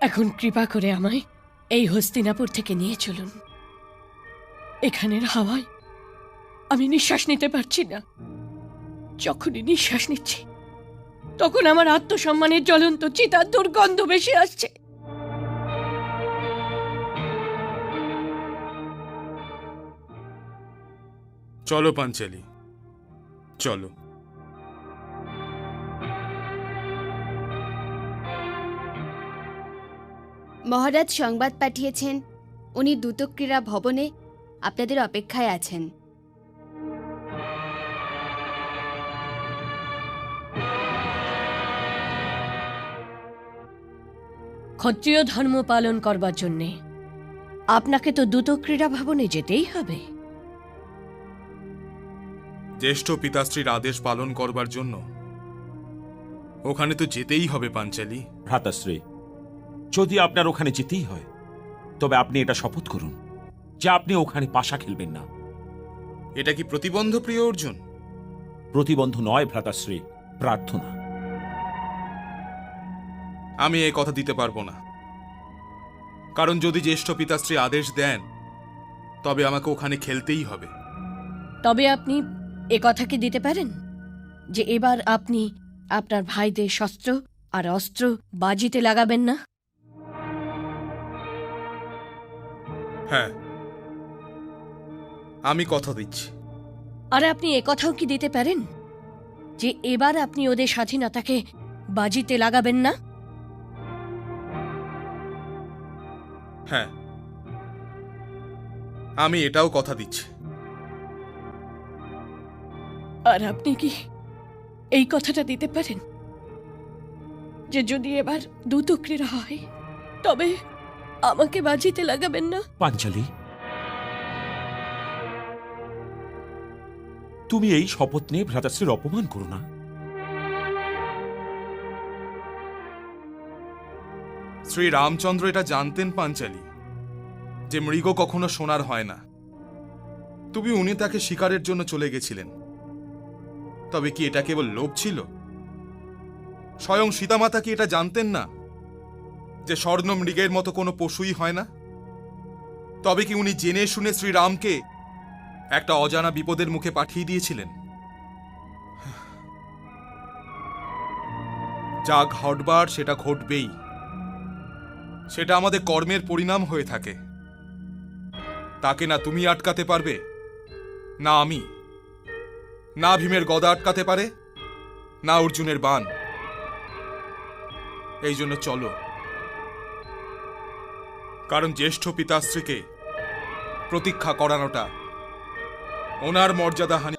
এখন কৃপা করে আমায় এই হস্তিনাপুর থেকে নিয়ে চলুন। এখানের হাওয়ায় আমি নিঃশ্বাস নিতে পারছি না। যখনই নিঃশ্বাস নিচ্ছি তখন আমার আত্মসম্মানের জ্বলন্ত চিতার দুর্গন্ধ বেশি আসছে। চলো পাঞ্চালি চলো। মহারাজ সংবাদ পাঠিয়েছেন। উনি দ্রুতক্রীড়া ভবনে আপনাদের অপেক্ষায় আছেন। ক্ষত্রিয় ধর্ম পালন করবার জন্যে আপনাকে তো দ্রুত ক্রীড়া ভবনে যেতেই হবে। জ্যেষ্ঠ পিতাশ্রীর আদেশ পালন করবার জন্য ওখানে তো যেতেই হবে পাঞ্চালি। ভ্রাতাশ্রী যদি আপনার ওখানে যেতেই হয় তবে আপনি এটা শপথ করুন যে আপনি ওখানে পাশা খেলবেন না। এটা কি প্রতিবন্ধ প্রিয় অর্জুন? প্রতিবন্ধ নয় ভ্রাতাশ্রী প্রার্থনা। আমি এই কথা দিতে পারব না। কারণ যদি জ্যেষ্ঠ পিতাশ্রী আদেশ দেন তবে আমাকে ওখানে খেলতেই হবে। তবে আপনি এ কথা কি দিতে পারেন? যে এবার আপনি আপনার ভাইদের শস্ত্র আর অস্ত্র বাজিতে লাগাবেন না? হ্যাঁ। আমি কথা দিচ্ছি। আর আপনি এ কথাও কি দিতে পারেন? যে এবার আপনি ওদের স্বাধীনতাকে বাজিতে লাগাবেন না? হ্যাঁ। আমি এটাও কথা দিচ্ছি। আর আপনি কি এই কথাটা দিতে পারেন? যে যদি এবার দ্রুত ক্রীড়া হয় তবে আমাকে বাজিতে লাগাবেন না? পাঞ্চালি তুমি এই শপথ নিয়ে ভ্রাতাশ্রীর অপমান করো না। শ্রী রামচন্দ্র এটা জানতেন পাঞ্চালি যে মৃগ কখনো সোনার হয় না। তুমি উনি তাকে শিকারের জন্য চলে গেছিলেন। তবে কি এটা কেবল লোভ ছিল? স্বয়ং সীতামাতা কি এটা জানতেন না? যে স্বর্ণ মৃগের মতো কোনো পশুই হয় না? তবে কি উনি জেনে শুনে শ্রীরামকে একটা অজানা বিপদের মুখে পাঠিয়ে দিয়েছিলেন? যা ঘটবার সেটা ঘটবেই। সেটা আমাদের কর্মের পরিণাম হয়ে থাকে। তাকে না তুমি আটকাতে পারবে, না আমি। না ভীমের গদা আটকাতে পারে, না অর্জুনের বান এই জন্য চলো। কারণ জ্যেষ্ঠ পিতাশ্রীকে প্রতীক্ষা করানোটা ওনার মর্যাদা হানি